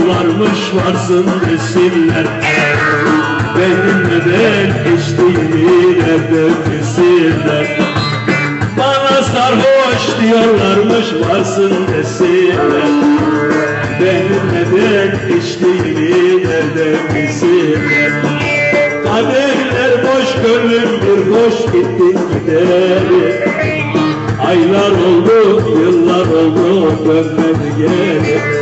diyorlarmış varsın desinler. Benim neden içtiğimi nerede bilsinler Bana sarhoş diyorlarmış varsın desinler. Benim neden içtiğimi nerede bilsinler Kadehler boş gönlüm bir hoş gittin gideri. Aylar oldu, yıllar oldu, dönmedi geri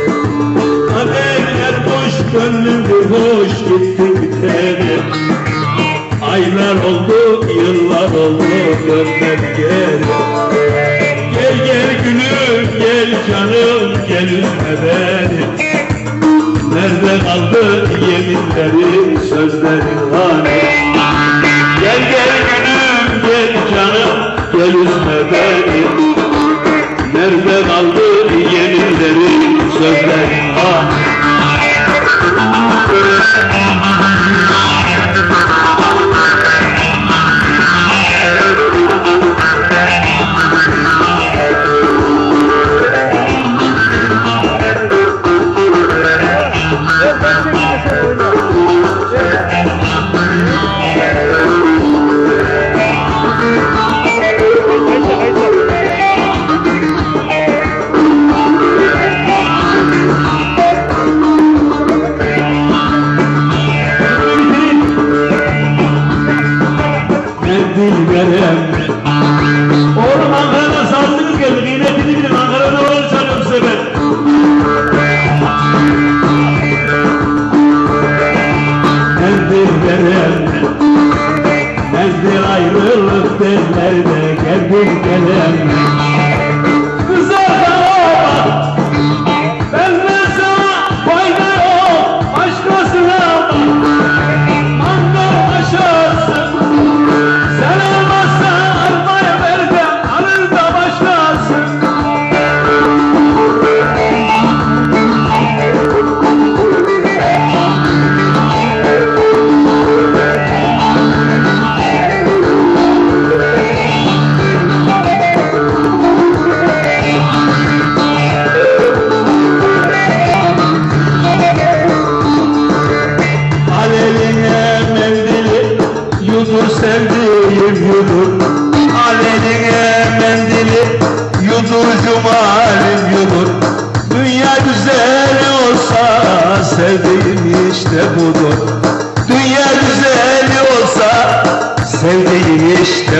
boş gönlüm bir hoş gittin gideri Aylar oldu, yıllar oldu, dönmedi geri. Gel gel gülüm, gel canım, gel üzme beni. Nerede kaldı yeminlerin, sözlerin hani Gel gel gülüm, gel canım, gel üzme beni. Nerede kaldı yeminlerin, sözlerin hani Mendil verem Oğlum Ankara'dan sağlıklı geldik Kıymetini bilin. Ankara'da oğlum çalıyorum size ben. Mendil verem Mendil ayrılık derlerde. Geldim gelem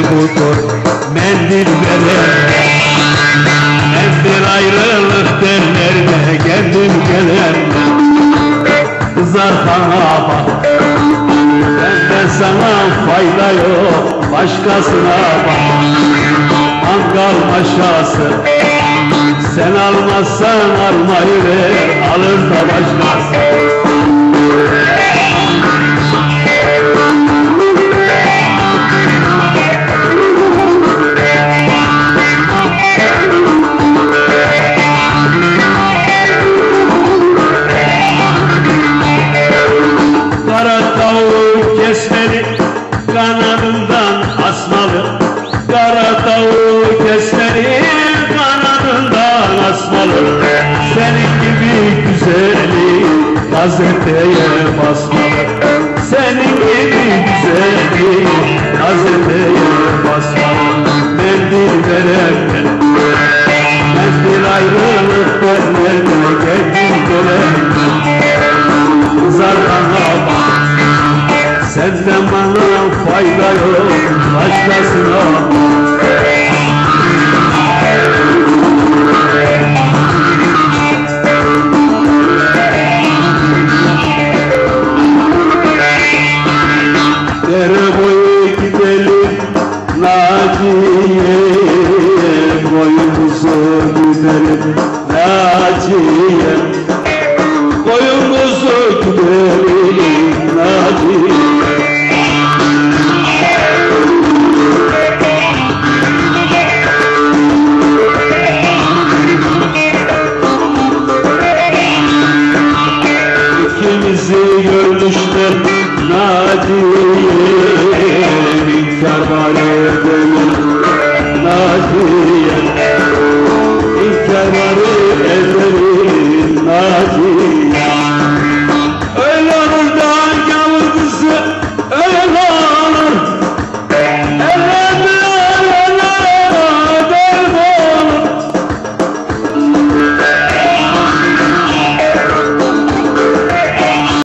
budur Mendil veren Mendil ayrılık derler de kendim gelen Kızar bana bak Bende sana fayda yok Başkasına bak. Mangal maşası Sen almazsan almayı ver Alır da başkası kanadından asmalı. Kara tavuğu kesmeli kanadından asmalı. Senin gibi güzeli gazeteye basmalı. Senin gibi güzeli gazeteye Senden bana fayda yok başkasına